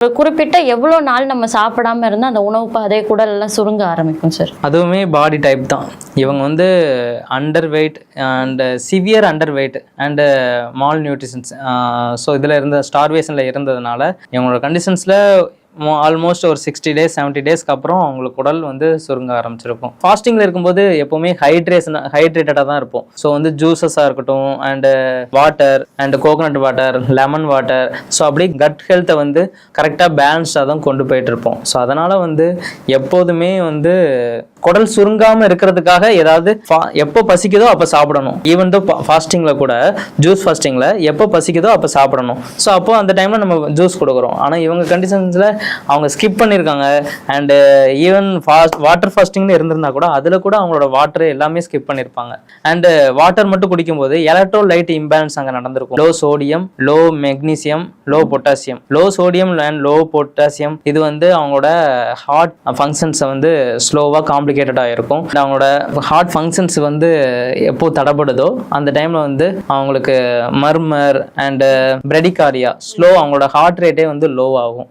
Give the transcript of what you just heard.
ஒரு குறிப்பிட்ட எவ்வளோ நாள் நம்ம சாப்பிடாம இருந்தால் அந்த உணவு பாதை குடலெல்லாம் சுருங்க ஆரம்பிக்கும் சார் அதுவுமே பாடி டைப் தான். இவங்க வந்து underweight and severe underweight and malnutritions so இதில் இருந்த ஸ்டார்வேஷனில் இருந்ததுனால இவங்களோட கண்டிஷன்ஸில் ஆல்மோஸ்ட் ஒரு சிக்ஸ்டி டேஸ் செவன்ட்டி டேஸ்க்கு அப்புறம் அவங்களுக்கு உடல் வந்து சுருங்க ஆரம்பிச்சிருக்கும். ஃபாஸ்டிங்கில் இருக்கும்போது எப்போவுமே ஹைட்ரேஷன் ஹைட்ரேட்டடாக தான் இருப்போம். ஸோ வந்து ஜூஸஸாக இருக்கட்டும் and water and coconut water lemon water so அப்படி கட் ஹெல்த்தை வந்து கரெக்டாக பேலன்ஸ்டாக தான் கொண்டு போயிட்டு இருப்போம். ஸோ அதனால் வந்து எப்போதுமே வந்து குடல் சுருங்காமல் இருக்கிறதுக்காக ஏதாவது fa- எப்போ பசிக்குதோ அப்போ சாப்பிடணும். ஈவன் தோ ஃபாஸ்டிங்கில் கூட ஜூஸ் ஃபாஸ்டிங்கில் எப்போ பசிக்குதோ அப்போ சாப்பிடணும். ஸோ அப்போ அந்த டைமில் நம்ம ஜூஸ் கொடுக்குறோம். ஆனால் இவங்க கண்டிஷன்ஸில் அவங்க ஸ்கிப் பண்ணியிருக்காங்க அண்டு ஈவன் ஃபாஸ்ட் வாட்டர் ஃபாஸ்டிங்னு இருந்திருந்தா கூட அதில் கூட அவங்களோட வாட்டர் எல்லாமே ஸ்கிப் பண்ணியிருப்பாங்க அண்டு வாட்டர் மட்டும் குடிக்கும்போது எலக்ட்ரோ லைட் இம்பேலன்ஸ் அங்கே நடந்திருக்கும். Low sodium low magnesium low potassium low sodium and low potassium இது வந்து அவங்களோட ஹார்ட் ஃபங்க்ஷன்ஸை வந்து ஸ்லோவாக காம்ப்ளிகேட்டடாக இருக்கும். அவங்களோட ஹார்ட் ஃபங்க்ஷன்ஸ் வந்து எப்போ தடப்படுதோ அந்த டைமில் வந்து அவங்களுக்கு மர்மர் அண்டு பிரெடிகாரியா ஸ்லோ அவங்களோட ஹார்ட் ரேட்டே வந்து லோ ஆகும்.